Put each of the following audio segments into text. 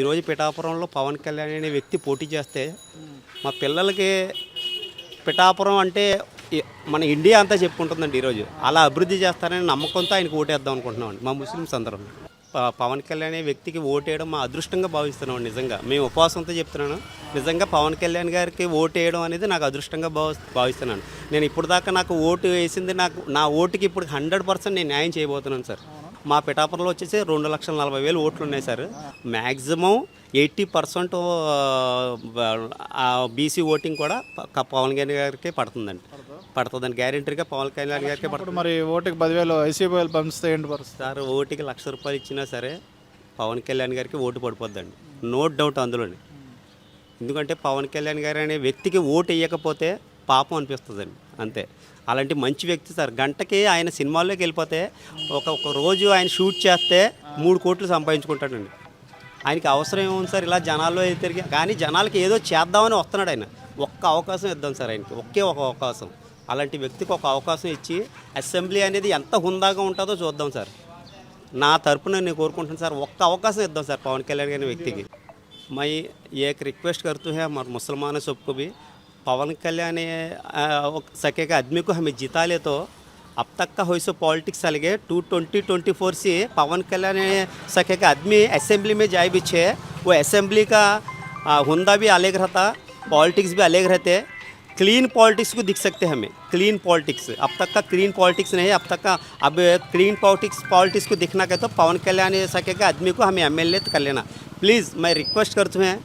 ఈరోజు పిఠాపురంలో పవన్ కళ్యాణ్ అనే వ్యక్తి పోటీ చేస్తే మా పిల్లలకి పిఠాపురం అంటే మన ఇండియా అంతా చెప్పుకుంటుందండి ఈరోజు అలా అభివృద్ధి చేస్తారని నమ్మకంతో ఆయనకు ఓటేద్దాం అనుకుంటున్నామండి. మా ముస్లిమ్స్ అందరం పవన్ కళ్యాణ్ అనే వ్యక్తికి ఓటేయడం మా అదృష్టంగా భావిస్తున్నాం నిజంగా. మేము ఉపవాసంతో చెప్తున్నాను. నిజంగా పవన్ కళ్యాణ్ గారికి ఓటు వేయడం అనేది నాకు అదృష్టంగా భావ భావిస్తున్నాను. నేను ఇప్పుడు దాకా నాకు ఓటు వేసింది నాకు నా ఓటుకి ఇప్పుడు హండ్రెడ్ పర్సెంట్ నేను న్యాయం చేయబోతున్నాను సార్. మా పిఠాపురంలో వచ్చేసి రెండు లక్షల నలభై వేలు ఓట్లు ఉన్నాయి sir. Maximum eighty percent B C voting కూడా పవన్ కళ్యాణ్ గారికి పడుతుందండి. పడుతుందండి. గ్యారెంటీగా పవన్ కళ్యాణ్ గారికి పడుతుంది. మరి ఓటుకి పదివేలు ఐసీబీఎల్ పంపిస్తే ఏంటి పరిస్థితి? సార్ ఓటుకి లక్ష రూపాయలు ఇచ్చినా సరే పవన్ కళ్యాణ్ గారికి ఓటు పడిపోద్దండి. నో డౌట్ అందులోని. ఎందుకంటే పవన్ కళ్యాణ్ గారు అనే వ్యక్తికి ఓటు వేయకపోతే పాపం అనిపిస్తుందండి. అంతే. అలాంటి మంచి వ్యక్తి సార్. గంటకి ఆయన సినిమాల్లోకి వెళ్ళిపోతే ఒక ఒక రోజు ఆయన షూట్ చేస్తే మూడు కోట్లు సంపాదించుకుంటాడండి. ఆయనకి అవసరం ఏముంది సార్? ఇలా జనాల్లో తిరిగి కానీ జనాలకి ఏదో చేద్దామని వస్తున్నాడు ఆయన. ఒక్క అవకాశం ఇద్దాం సార్ ఆయనకి. ఒకే ఒక అవకాశం. అలాంటి వ్యక్తికి ఒక అవకాశం ఇచ్చి అసెంబ్లీ అనేది ఎంత హుందాగా ఉంటుందో చూద్దాం సార్. నా తరపున నేను కోరుకుంటున్నాను సార్. ఒక్క అవకాశం ఇద్దాం సార్ పవన్ కళ్యాణ్ గారి వ్యక్తికి. మై ఏక్ రిక్వెస్ట్ కడుతూ హే మరి ముసల్మానే సొప్పుకు पवन कल्याण आ, सकेगा आदमी को हमें जिता ले तो अब तक का हो सो पॉलिटिक्स अलगे टू ट्वेंटी ट्वेंटी फोर से पवन कल्याण सकेगा आदमी असेंबली में जाए भी छे। वो असेंबली का हुंदा भी अलग रहता पॉलिटिक्स भी अलग रहते। क्लीन पॉलिटिक्स को दिख सकते हमें। Clean politics. अब तक का क्लीन पॉलिटिक्स नहीं अब तक का अब क्लीन पॉलिटिक्स पॉलिटिक्स को दिखना के तो पवन कल्याण ये सकेगा आदमी को हमें एम एल कर लेना। प्लीज़ मैं रिक्वेस्ट करती हूँ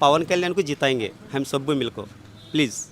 पवन कल्याण को जिताएँगे हम सब भी मिलकर। please.